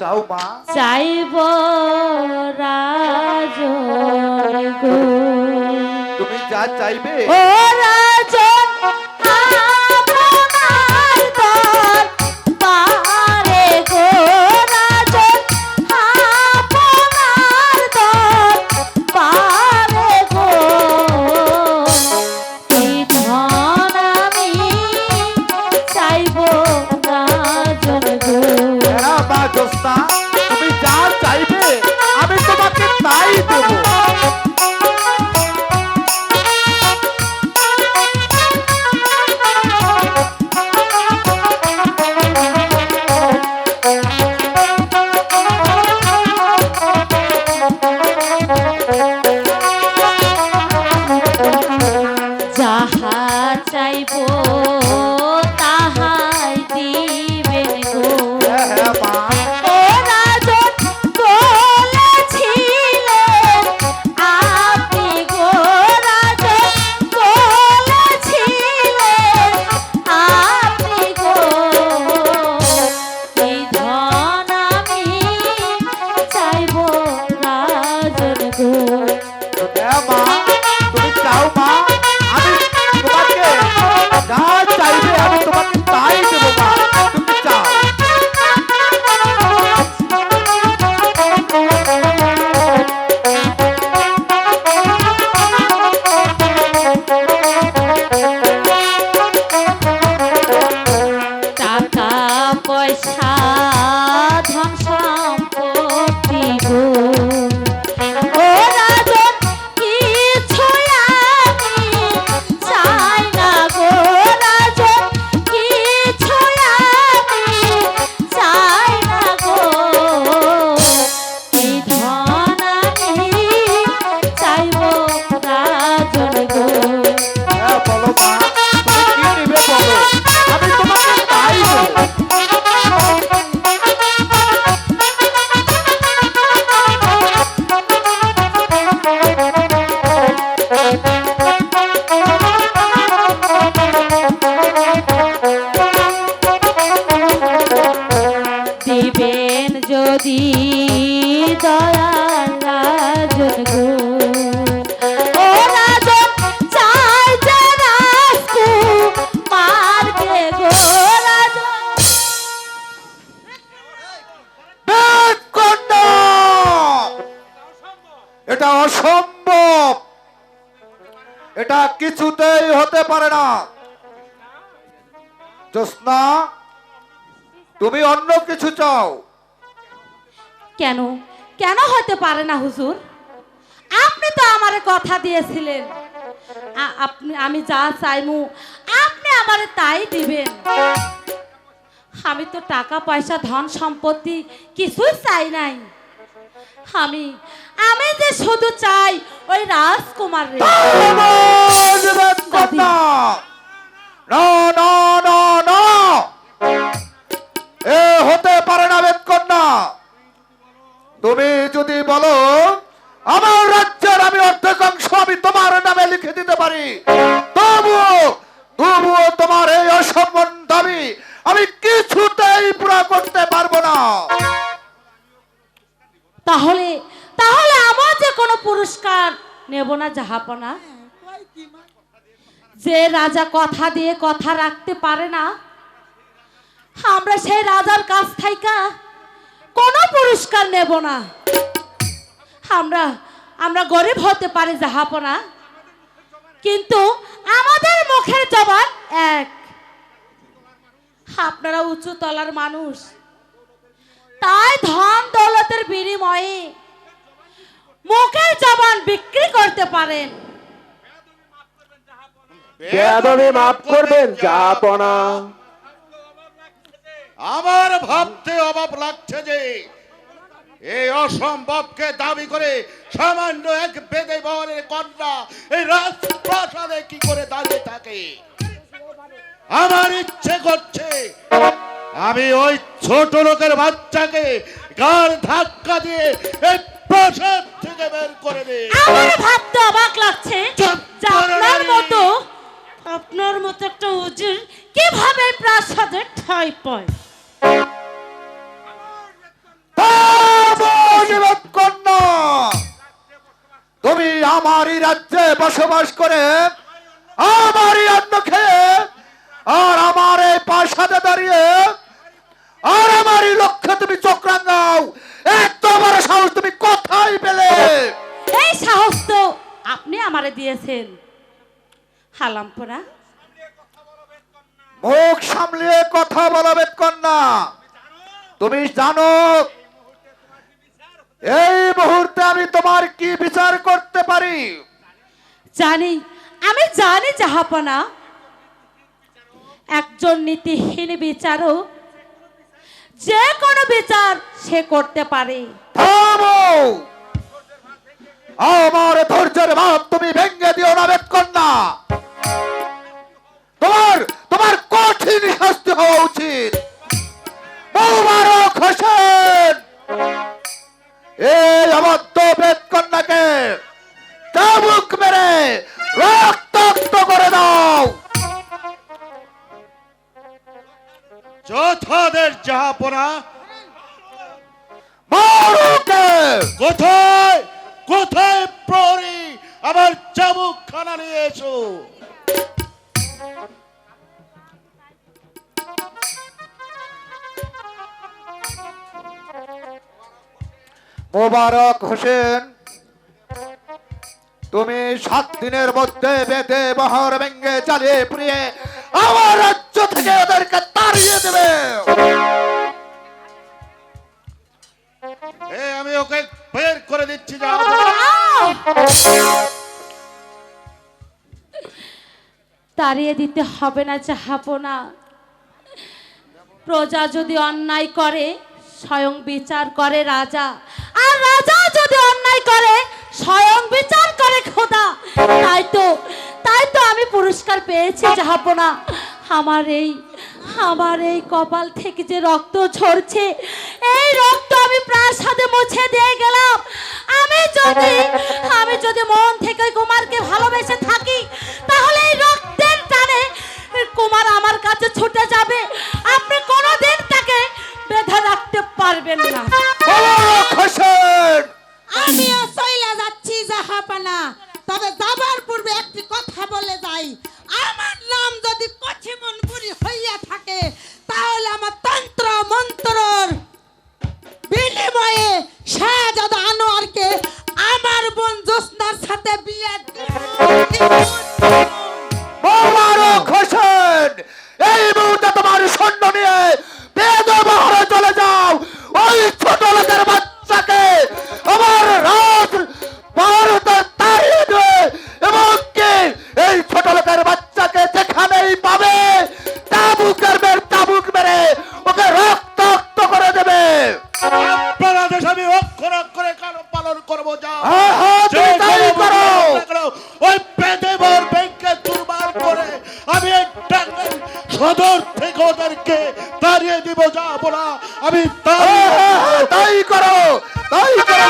চাও মা। চাইব রাজন গো তুমি যা চাইবে। ও রাজন বলো মা এটা কিছুতেই হতে পারে না। জ্যোৎস্না, তুমি অন্য কিছু চাও। কেন? কেন হতে পারে না, হুজুর? আপনি তো আমারে কথা দিয়েছিলেন। আপনি, আমি যা চাইমু, আপনি আমারে তাই দিবেন। আমি তো টাকা, পয়সা, ধন, সম্পত্তি কিছুই চাই নাই। আমি আমি যে শুধু চাই ওই রাজকুমার রে না না না না। এ হতে পারে না বেদকন্যা। তুমি যদি বলো আমার জাহাপনা যে রাজা কথা দিয়ে কথা রাখতে পারে না, আমরা সেই রাজার কাছ থেকে কোনো পুরস্কার নেব না। আমরা আমরা গরিব হতে পারি জাহাপনা কিন্তু আমাদের মুখের জবান এক। আপনারা উঁচু তলার মানুষ, তাই ধন দৌলতের বিনিময়ে মুখের জবান বিক্রি করতে পারেন। বেয়াদবি মাফ করবেন যাপনা আমার ভাবতে অভাব লাগছে যে এই অসম্ভবকে দাবি করে সামান্য এক বেদে বরের কন্যা এই রাজপ্রাসাদে কি করে দাঁড়িয়ে থাকে? আমার ইচ্ছে করছে আমি ওই ছোট লোকের বাচ্চাকে গার ধাক্কা দিয়ে এই প্রাসাদ থেকে বের করে দে আমার ভাবতে অবাক লাগছে। যে আপনার মতো আপনার মতো একটা উজির কীভাবে প্রাসাদে ঠাঁই পায়? তুমি আমারই রাজ্যে বসবাস করে আমারই অন্ন খেয়ে আর আমার এই পাশাতে দাঁড়িয়ে আর আমারই লক্ষ্যে তুমি চক্রাঙ্গাও এত বড় সাহস তুমি আমারে দিয়েছেন। হালামপোনা মুখ সামলিয়ে কথা বলো বেদ কন্যা তুমি জানো এই মুহূর্তে আমি তোমার কি বিচার করতে পারি? জানি আমি জানি জাহাপনা একজন নীতিহীন বিচারক যে কোনো বিচার সে করতে পারে। থামো! আমার ধৈর্যের ভাব তুমি ভেঙে দিও না বেদ কন্যা তোমার তোমার কঠিন শাস্তি হওয়া উচিত। মোবারক হোসেন এই চাবুক মেরে রক্তাক্ত করে দাও। যোদ্ধাদের জাহাপনা মারুকে কোথায়? কোথায় প্রহরী? আমার চাবুক খানা নিয়ে এসো। মোবারক হোসেন তুমি সাত দিনের মধ্যে বেঁধে বহর ভেঙ্গে চালিয়ে পুড়িয়ে আমার রাজ্য থেকে ওদেরকে তাড়িয়ে দেবে। আমি ওকে বের করে দিচ্ছি যাও তাড়িয়ে দিতে হবে না, চাহাবো না। প্রজা যদি অন্যায় করে, স্বয়ং বিচার করে রাজা। আর রাজা যদি অন্যায় করে, স্বয়ং বিচার করে খোদা। তাই তো তাই তো আমি পুরস্কার পেয়েছি জাহাপনা আমার এই আমার এই কপাল থেকে যে রক্ত ঝরছে, এই রক্ত আমি প্রাসাদে মুছে দিয়ে গেলাম। আমি যদি আমি যদি মন থেকে কুমারকে ভালোবেসে থাকি কুমার আমার কাছে ছুটে যাবে আপনি কোনোদিন তাকে বেঁধে রাখতে পারবেন না। আমিও যাচ্ছি জাহাপানা। তবে যাবার পূর্বে একটি কথা বলে যাই। আমার নাম যদি হইয়া থাকে তাহলে আমার তন্ত্র মন্ত্রর বিনিময়ে শাহজাদ আনোয়ারকে আমার বোন জোসনার সাথে বিয়ে হারিয়ে দিব যা বলা। আমি তাই হ্যাঁ, হ্যাঁ, হ্যাঁ, করো তাই করো